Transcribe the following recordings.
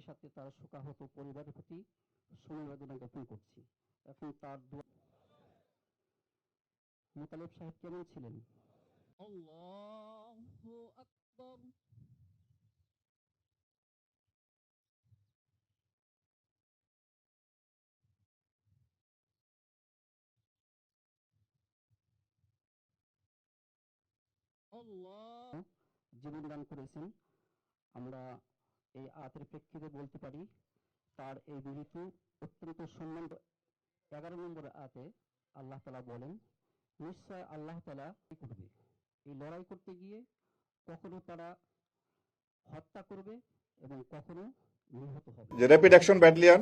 সেই সাথে তার শোকাহত পরিবারের প্রতি সমবেদনা জ্ঞাপন করছি। এখন তার দোয়া মোতালেব সাহেব কেমন ছিলেন? আল্লাহু আকবার। জীবন দান করেছেন। আমরা এই আয়াতের প্রেক্ষিতে বলতে পারি, তার এই মৃত্যু অত্যন্ত সম্মান এগারো নম্বর আয়াতে আল্লাহ তালা বলেন, নিশ্চয় আল্লাহ তালা করবে। এই লড়াই করতে গিয়ে কখনো তারা হত্যা করবে এবং কখনো যে র্যাপিড অ্যাকশন ব্যাটালিয়ন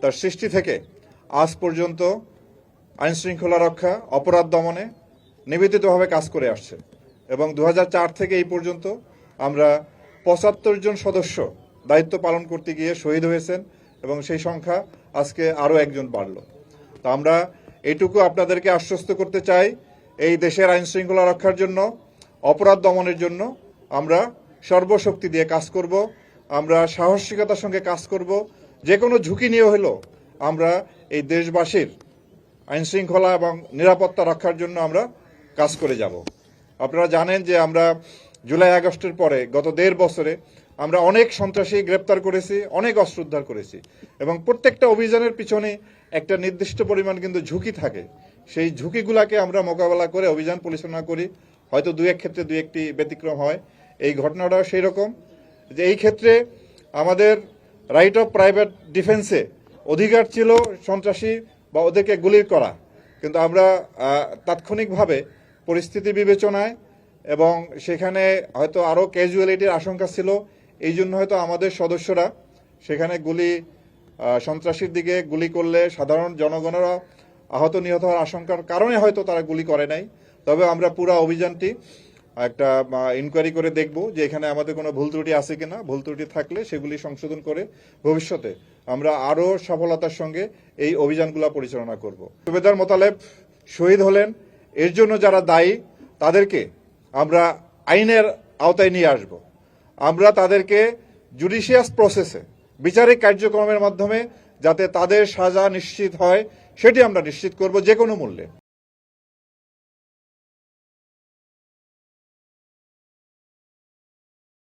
তার সৃষ্টি থেকে আজ পর্যন্ত আইন শৃঙ্খলা রক্ষা, অপরাধ দমনে নিবেদিতভাবে কাজ করে আসছে। এবং দু হাজার চার থেকে এই পর্যন্ত আমরা পঁচাত্তর জন সদস্য দায়িত্ব পালন করতে গিয়ে শহীদ হয়েছেন এবং সেই সংখ্যা আজকে আরও একজন বাড়ল। তো আমরা এটুকু আপনাদেরকে আশ্বস্ত করতে চাই, এই দেশের আইন শৃঙ্খলা রক্ষার জন্য, অপরাধ দমনের জন্য আমরা সর্বশক্তি দিয়ে কাজ করব, আমরা সাহসিকতার সঙ্গে কাজ করব, যে কোনো ঝুঁকি নিয়ে হলেও আমরা এই দেশবাসীর আইন শৃঙ্খলা এবং নিরাপত্তা রক্ষার জন্য আমরা কাজ করে যাব। আপনারা জানেন যে আমরা জুলাই আগস্টের পরে গত দেড় বছরে আমরা অনেক সন্ত্রাসী গ্রেপ্তার করেছি, অনেক অস্ত্র উদ্ধার করেছি। এবং প্রত্যেকটা অভিযানের পিছনে একটা নির্দিষ্ট পরিমাণ কিন্তু ঝুঁকি থাকে। সেই ঝুঁকিগুলাকে আমরা মোকাবেলা করে অভিযান পরিচালনা করি। হয়তো দু এক ক্ষেত্রে দু একটি ব্যতিক্রম হয়। এই ঘটনাটাও সেই রকম। যে এই ক্ষেত্রে আমাদের রাইট অফ প্রাইভেট ডিফেন্সে অধিকার ছিল সন্ত্রাসী বা ওদেরকে গুলির করা। কিন্তু আমরা তাৎক্ষণিকভাবে পরিস্থিতি বিবেচনায় এবং সেখানে হয়তো আরও ক্যাজুয়ালিটির আশঙ্কা ছিল। এই জন্য হয়তো আমাদের সদস্যরা সেখানে গুলি সন্ত্রাসীর দিকে গুলি করলে সাধারণ জনগণেরা আহত নিহত হওয়ার আশঙ্কার কারণে হয়তো তারা গুলি করে নাই। তবে আমরা পুরো অভিযানটি, একটা ইনকোয়ারি করে দেখব যে এখানে আমাদের কোনো ভুল ত্রুটি আছে কিনা। ভুল ত্রুটি থাকলে সেগুলি সংশোধন করে ভবিষ্যতে আমরা আরও সফলতার সঙ্গে এই অভিযানগুলো পরিচালনা করব। সুবেদার মোতালেব শহীদ হলেন। এর জন্য যারা দায়ী, তাদেরকে আমরা আইনের আওতায় নিয়ে আসব। আমরা তাদেরকে জুডিশিয়াস প্রসেসে বিচারিক কার্যক্রমের মাধ্যমে যাতে তাদের সাজা নিশ্চিত হয়, সেটি আমরা নিশ্চিত করব যে কোনো মূল্যে।